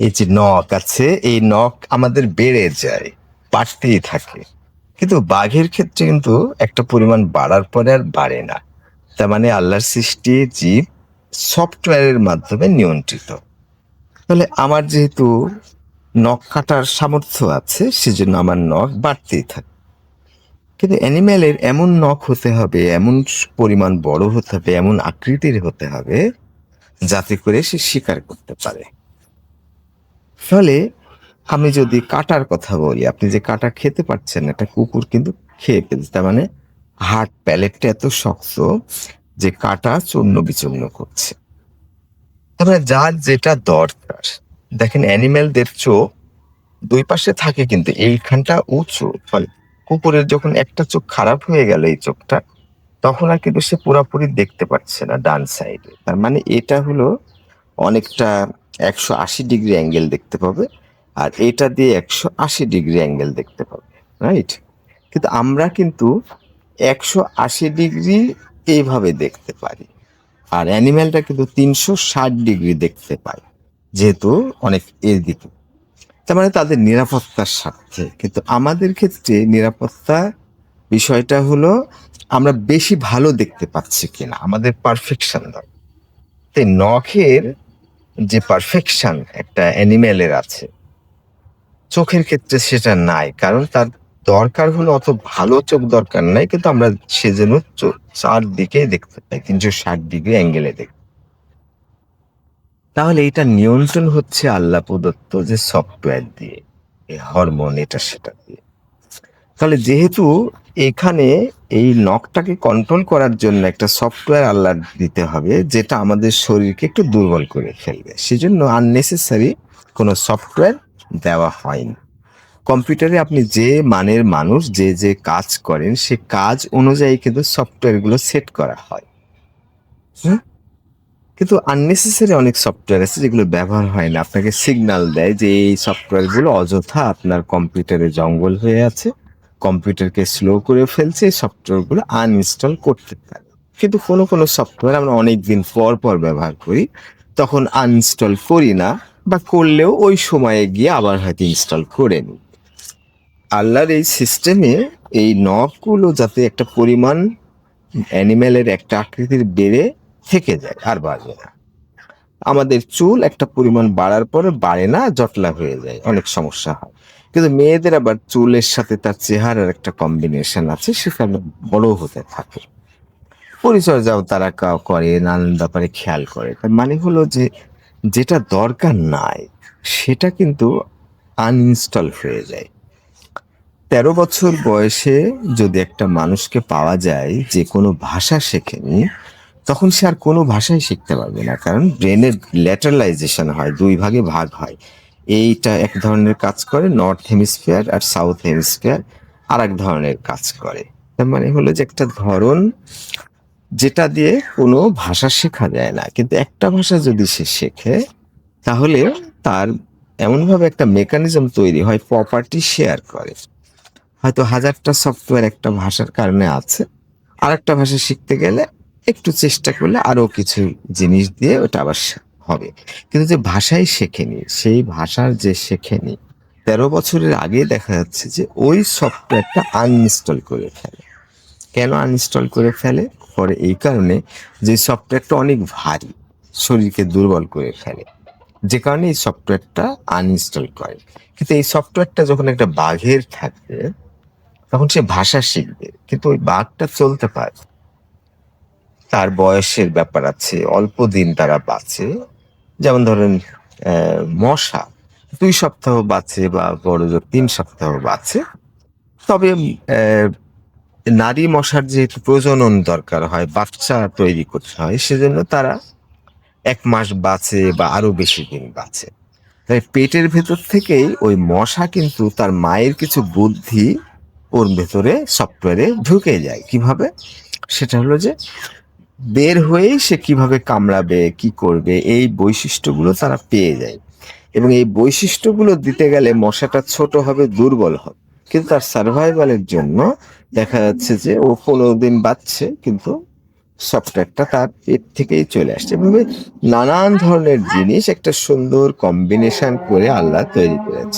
এই যে নখ আছে, এই নখ আমাদের বেড়ে যায়, বাড়তেই থাকে। কিন্তু বাঘের ক্ষেত্রে কিন্তু একটা পরিমাণ বাড়ার পরে আর বাড়ে না। তার মানে আল্লাহর সৃষ্টি জীব সফটওয়্যারের মাধ্যমে নিয়ন্ত্রিত। তাহলে আমার যেহেতু নখ কাটার সামর্থ্য আছে, সেজন্য আমার নখ বাড়তেই থাকে। কিন্তু অ্যানিম্যালের এমন নখ হতে হবে, এমন পরিমাণ বড় হতে হবে, এমন আকৃতির হতে হবে, যাতে করে সে শিকার করতে পারে। ফলে আমি যদি কাটার কথা বলি, আপনি যে কাটা খেতে পারছেন একটা কুকুর কিন্তু খেয়ে ফেলছে। তার মানে হার্ট প্যালেটটা এত শক্ত যে কাটা চূর্ণ বিচূর্ণ করছে। তার মানে যার যেটা দরকার, দেখেন অ্যানিম্যালদের চোখ দুই পাশে থাকে কিন্তু এইখানটা উঁচু, ফলে কুকুরের যখন একটা চোখ খারাপ হয়ে গেল এই চোখটা, তখন আর কিন্তু সে পুরোপুরি দেখতে পাচ্ছে না ডান সাইডে তার মানে এটা হলো অনেকটা একশো আশি ডিগ্রি অ্যাঙ্গেল দেখতে পাবে আর এটা দিয়ে একশো আশি ডিগ্রি অ্যাঙ্গেল দেখতে পাবে রাইট কিন্তু আমরা কিন্তু একশো আশি ডিগ্রি এইভাবে দেখতে পারি আর অ্যানিম্যালটা কিন্তু তিনশো ষাট ডিগ্রি দেখতে পাই, যেহেতু অনেক এর দিকে। তার মানে তাদের নিরাপত্তার স্বার্থে। কিন্তু আমাদের ক্ষেত্রে নিরাপত্তা বিষয়টা হলো আমরা বেশি ভালো দেখতে পাচ্ছি কিনা, আমাদের পারফেকশন দরকার নখের যে পারফেকশন একটা অ্যানিম্যালের আছে। চোখের ক্ষেত্রে সেটা নাই, কারণ তার দরকার হলো অত ভালো চোখ দরকার নাই, কিন্তু আমরা সেজন্য চো- চারদিকে দেখতে পাই, তিনশো ষাট ডিগ্রি অ্যাঙ্গেলে দেখ তাহলে এটা নিয়ন্ত্রণ হচ্ছে আল্লাহ প্রদত্ত যে সফটওয়্যার দিয়ে হরমোন এটা সেটা দিয়ে। তাহলে যেহেতু এখানে এই নখটাকে কন্ট্রোল করার জন্য একটা সফটওয়্যার আল্লাহ দিতে হবে, যেটা আমাদের শরীরকে একটু দুর্বল করে ফেলবে। সেজন্য আননেসেসারি কোনো সফটওয়্যার দেওয়া হয়নি। কম্পিউটারে আপনি যে মানের মানুষ, যে যে কাজ করেন, সে কাজ অনুযায়ী কিন্তু সফটওয়্যারগুলো সেট করা হয়। হুম? কিন্তু আননেসেসারি অনেক সফটওয়্যার আছে যেগুলো ব্যবহার হয় না। আপনাকে সিগন্যাল দেয় যে এই সফটওয়্যারগুলো অযথা আপনার কম্পিউটারে জঙ্গল হয়ে আছে। কম্পিউটারকে স্লো করে ফেলছে, এই সফটওয়্যারগুলো আনইনস্টল করতে পারে কিন্তু কোনো কোনো সফটওয়্যার আমরা অনেক দিন পর পর ব্যবহার করি, তখন আনইনস্টল করি না, বা করলেও ওই সময়ে গিয়ে আবার হয়তো ইনস্টল করে নিই। আল্লাহর এই সিস্টেমে এই নখগুলো যাতে একটা পরিমাণ অ্যানিম্যালের একটা আকৃতির বেড়ে থেকে যায়, আর বাড়বে না। আমাদের চুল একটা পরিমাণ বাড়ার পরে বাড়ে না, জটলা হয়ে যায়, অনেক সমস্যা হয়। কিন্তু মেয়েদের আবার চুলের সাথে তার চেহারার একটা কম্বিনেশন আছে, সেখানে বড় হতে থাকে। পরিচর্যাও তারা করে, নানান ব্যাপারে খেয়াল করে। তার মানে হলো যে, যেটা দরকার নাই, সেটা কিন্তু আনইনস্টল হয়ে যায়। তেরো বছর বয়সে যদি একটা মানুষকে পাওয়া যায়, যে কোনো ভাষা শেখেনি তখন সে আর কোনো ভাষাই শিখতে পারবে না, কারণ ব্রেনের ল্যাটারালাইজেশন হয়, দুই ভাগে ভাগ হয়। এইটা এক ধরনের কাজ করে নর্থ হেমিস্ফিয়ার আর সাউথ হেমিস্ফিয়ার আর এক ধরনের কাজ করে। তার মানে হলো যে একটা ধরন যেটা দিয়ে কোনো ভাষা শেখা যায় না, কিন্তু একটা ভাষা যদি সে শেখে, তাহলে তার এমনভাবে একটা মেকানিজম তৈরি হয় প্রপার্টি শেয়ার করে। হয়তো হাজারটা সফটওয়্যার একটা ভাষার কারণে আছে আর একটা ভাষা শিখতে গেলে একটু চেষ্টা করলে আরও কিছু জিনিস দিয়ে ওটা আবার হবে। কিন্তু যে ভাষাই শেখেনি, সেই ভাষার যে শেখেনি, তেরো বছরের আগে দেখা যাচ্ছে যে ওই সফটওয়্যারটা আনইনস্টল করে ফেলে। কেন আনইনস্টল করে ফেলে? পরে এই কারণে যে সফটওয়্যারটা অনেক ভারী, শরীরকে দুর্বল করে ফেলে। যে কারণে এই সফটওয়্যারটা আনইনস্টল করে। কিন্তু এই সফটওয়্যারটা যখন একটা বাঘের থাকবে, তখন সে ভাষা শিখবে। কিন্তু ওই বাঘটা চলতে পারে। তার বয়সের ব্যাপার আছে, অল্প দিন তারা বাঁচে। যেমন ধরেন মশা, দুই সপ্তাহ বাঁচে বা বড় জোর তিন সপ্তাহ বাঁচে। তবে নারী মশার যেহেতু প্রজনন দরকার হয়, বাচ্চা তৈরি করতে হয়, সেজন্য তারা এক মাস বাঁচে বা আরও বেশি দিন বাঁচে। তাই পেটের ভেতর থেকেই ওই মশা কিন্তু তার মায়ের কিছু বুদ্ধি ওর ভেতরে, সফটওয়্যারে ঢুকে যায়। কীভাবে? সেটা হলো যে বের হয়েই সে কীভাবে কামড়াবে, কি করবে, এই বৈশিষ্ট্যগুলো তারা পেয়ে যায়। এবং এই বৈশিষ্ট্যগুলো দিতে গেলে মশাটা ছোট হবে, দুর্বল হবে। কিন্তু তার সার্ভাইভালের জন্য দেখা যাচ্ছে যে ও পনেরো দিন বাঁচছে, কিন্তু সফটওয়্যারটা তার পেট থেকেই চলে আসছে। এভাবে নানান ধরনের জিনিস একটা সুন্দর কম্বিনেশন করে আল্লাহ তৈরি করেছে।